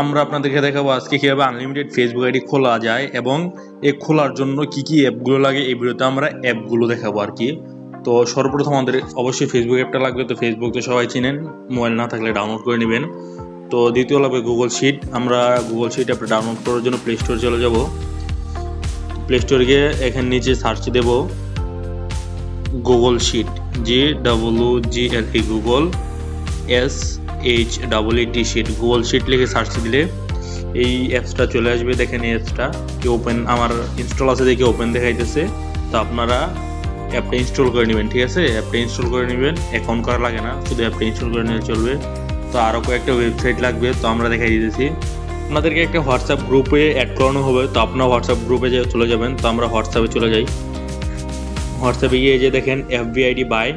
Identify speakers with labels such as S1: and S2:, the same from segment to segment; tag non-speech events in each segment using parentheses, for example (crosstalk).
S1: আমরা আপনাদেরকে দেখাবো আজকে কীভাবে আনলিমিটেড ফেসবুক আইডি খোলা যায় এবং এই খোলার জন্য কি কি অ্যাপগুলো লাগে। এই ভিডিওতে আমরা অ্যাপগুলো দেখাবো আর কি। তো সর্বপ্রথম আমাদের অবশ্যই ফেসবুক অ্যাপটা লাগবে। তো ফেসবুক তো সবাই চিনেন, মোবাইল না থাকলে ডাউনলোড করে নেবেন। তো দ্বিতীয় লাগবে গুগল শিট আমরা গুগল শিট অ্যাপটা ডাউনলোড করার জন্য প্লে স্টোর চলে যাব। প্লে স্টোরে গিয়ে এখানে নিচে সার্চ দেব Google sheet G W G L E Google S H double T sheet Google sheet লিখে সার্চ দিলে এই অ্যাপসটা চলে আসবে। দেখেন এই অ্যাপসটা কি ওপেন আমার ইনস্টল আছে দেখে ওপেন দেখাইতেছে। তো আপনারা অ্যাপটা ইনস্টল করে নেবেন, ঠিক আছে? অ্যাপটা ইনস্টল করে নেবেন অ্যাকাউন্ট করা লাগে না, শুধু অ্যাপটা ইনস্টল করে নিলে চলবে। তো আরও কয়েকটা ওয়েবসাইট লাগবে, তো আমরা দেখাই দিতেছি। আপনাদেরকে একটা হোয়াটসঅ্যাপ গ্রুপে অ্যাড করানো হবে, তো আপনার হোয়াটসঅ্যাপ গ্রুপে যে চলে যাবেন, তো আমরা হোয়াটসঅ্যাপে চলে যাই। হোয়াটসঅ্যাপে গিয়ে যে দেখেন এফবিআইডি বাই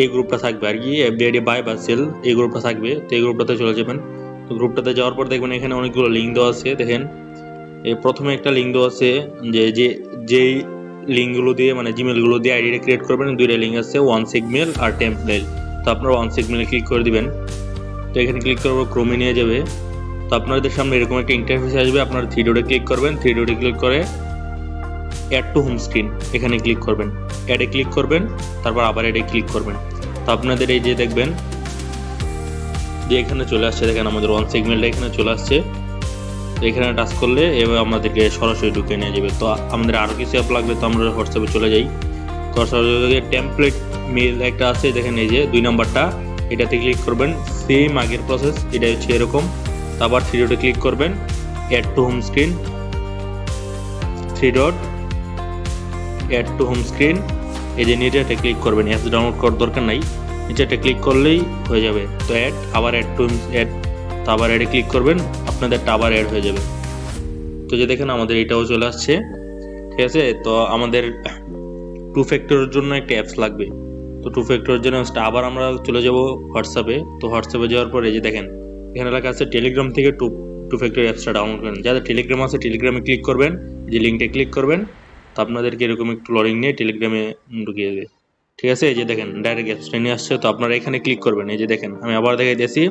S1: এই গ্রুপটা থাকবে আর কি এফবিআইডি বাই বা সেল এই গ্রুপটা থাকবে। তো এই গ্রুপটাতে চলে যাবেন। তো গ্রুপটাতে যাওয়ার পর দেখবেন এখানে অনেকগুলো লিঙ্ক দেওয়া আছে, দেখেন। এই প্রথমে একটা লিঙ্ক দেওয়া আছে, যে যে, যেই লিঙ্কগুলো দিয়ে মানে জিমেলগুলো দিয়ে আইডিটা ক্রিয়েট করবেন, দুইটা লিঙ্ক আছে ওয়ান সিগমেল আর টেম্পলেল তো আপনারা ওয়ান সিগমেলে ক্লিক করে দিবেন। তো এখানে ক্লিক পর ক্রমে নিয়ে যাবে। তো আপনাদের সামনে এরকম একটা ইন্টারফেস আসবে, আপনারা থ্রি ডোটে ক্লিক করবেন। থ্রি ডোটে ক্লিক করে অ্যাড টু হোম স্ক্রিন এখানে ক্লিক করবেন। অ্যাডে ক্লিক করবেন, তারপর আবার অ্যাডে ক্লিক করবেন। তো আপনাদের এই যে দেখবেন, যে এখানে চলে আসছে, দেখেন আমাদের ওয়ান সেগমেন্টটা এখানে চলে আসছে। এখানে টাচ করলে এবার আমাদেরকে সরাসরি ঢুকে নিয়ে যাবে। তো আমাদের আরও কিছু অ্যাপ লাগবে তো আমরা হোয়াটসঅ্যাপে চলে যাই। তো হোয়াটসঅ্যাপে টেমপ্লেট মেল একটা আছে, দেখেন এই যে, দুই নাম্বারটা। এটাতে ক্লিক করবেন সেম আগের প্রসেস এটা হচ্ছে এরকম। তারপর থ্রি ডটে ক্লিক করবেন add to home screen three dot add to home screen এই যে নিচে ক্লিক করবেন অ্যাপস ডাউনলোড করার দরকার নাই। নিচে ক্লিক করলেই হয়ে যাবে। তো অ্যাড আবার অ্যাড টু অ্যাড তো আবার অ্যাডে ক্লিক করবেন, আপনাদেরটা আবার অ্যাড হয়ে যাবে। তো যে দেখেন, আমাদের এটাও চলে আসছে। ঠিক আছে? তো আমাদের টু ফ্যাক্টরের জন্য একটা অ্যাপস লাগবে। তো টু ফ্যাক্টরের জন্য আবার আমরা চলে যাব হোয়াটসঅ্যাপে তো হোয়াটসঅ্যাপে যাওয়ার পরে যে দেখেন, এখানে লেখা আছে টেলিগ্রাম থেকে টু টু ফ্যাক্টর অ্যাপসটা ডাউনলোড করেন। যাদের টেলিগ্রাম আছে টেলিগ্রামে ক্লিক করবেন। যে লিঙ্কটা ক্লিক করবেন তো আপনাদেরকে এরকম একটু লরিং নিয়ে টেলিগ্রামে ঢুকিয়ে দেবে। ঠিক আছে? এই যে দেখেন ডাইরেক্ট অ্যাপসটা নিয়ে আসছে, তো আপনারা এখানে ক্লিক করবেন। এই যে দেখেন, আমি আবার দেখাই দিয়েছি,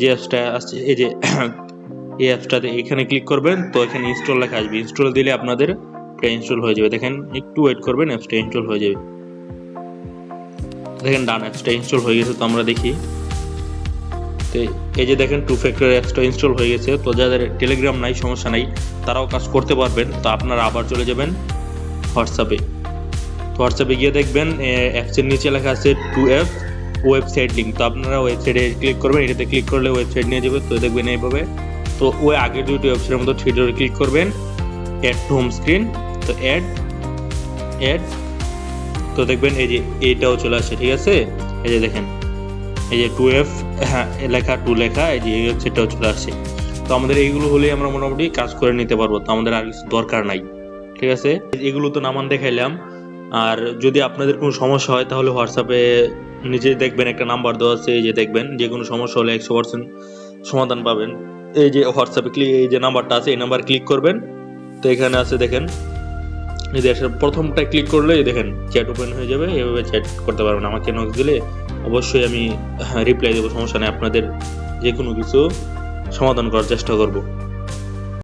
S1: যে অ্যাপসটা আসছে, এই যে (coughs) এই অ্যাপসটাতে এখানে ক্লিক করবেন, তো এখানে ইনস্টল লেখা আসবে। ইনস্টল দিলে আপনাদের এটা ইনস্টল হয়ে যাবে। দেখেন, একটু ওয়েট করবেন অ্যাপসটা ইনস্টল হয়ে যাবে। দেখেন, ডান অ্যাপসটা ইনস্টল হয়ে গেছে, তো আমরা দেখি। তো এই যে দেখেন টু ফ্যাক্টর অ্যাপসটা ইনস্টল হয়ে গেছে। তো যাদের টেলিগ্রাম নাই, সমস্যা নাই, তারাও কাজ করতে পারবেন। তো আপনারা আবার চলে যাবেন। হোয়াটসঅ্যাপে। তো হোয়াটসঅ্যাপে গিয়ে দেখবেন অ্যাপসের নিচে লেখা আছে টু অ্যাপ ওয়েবসাইট লিঙ্ক। তো আপনারা ওয়েবসাইটে ক্লিক করবেন, এটাতে ক্লিক করলে ওয়েবসাইট নিয়ে যাবে। তো দেখবেন এইভাবে। তো ওই আগের দুইটি ওয়েবসাইটের মতো থ্রি ডটে ক্লিক করবেন, অ্যাড টু হোম স্ক্রিন। তো অ্যাড অ্যাড। তো দেখবেন এই যে এইটাও চলে আসছে ঠিক আছে? এই যে দেখেন, এই যে টু এফ হ্যাঁ লেখা, টু লেখা, এই যে এই ওয়েবসাইটটাও চলে আসছে তো আমাদের এইগুলো হলেই আমরা মোটামুটি কাজ করে নিতে পারব। তো আমাদের আর কিছু দরকার নাই। ঠিক আছে? এগুলো তো নামান দেখাইলাম। আর যদি আপনাদের কোনো সমস্যা হয়, তাহলে হোয়াটসঅ্যাপে নিজে দেখবেন, একটা নাম্বার দেওয়া আছে, এই যে দেখবেন, যে কোনো সমস্যা হলে একশো পার্সেন্ট সমাধান পাবেন। এই যে হোয়াটসঅ্যাপে ক্লিক এই যে নাম্বারটা আছে, এই নাম্বার ক্লিক করবেন। তো এখানে আছে, দেখেন, এই যে প্রথমটা ক্লিক করলে দেখেন চ্যাট ওপেন হয়ে যাবে, এভাবে চ্যাট করতে পারবেন। আমাকে নক দিলে অবশ্যই আমি রিপ্লাই দেবো, সমস্যা নেই। আপনাদের যে কোনো কিছু সমাধান করার চেষ্টা করব।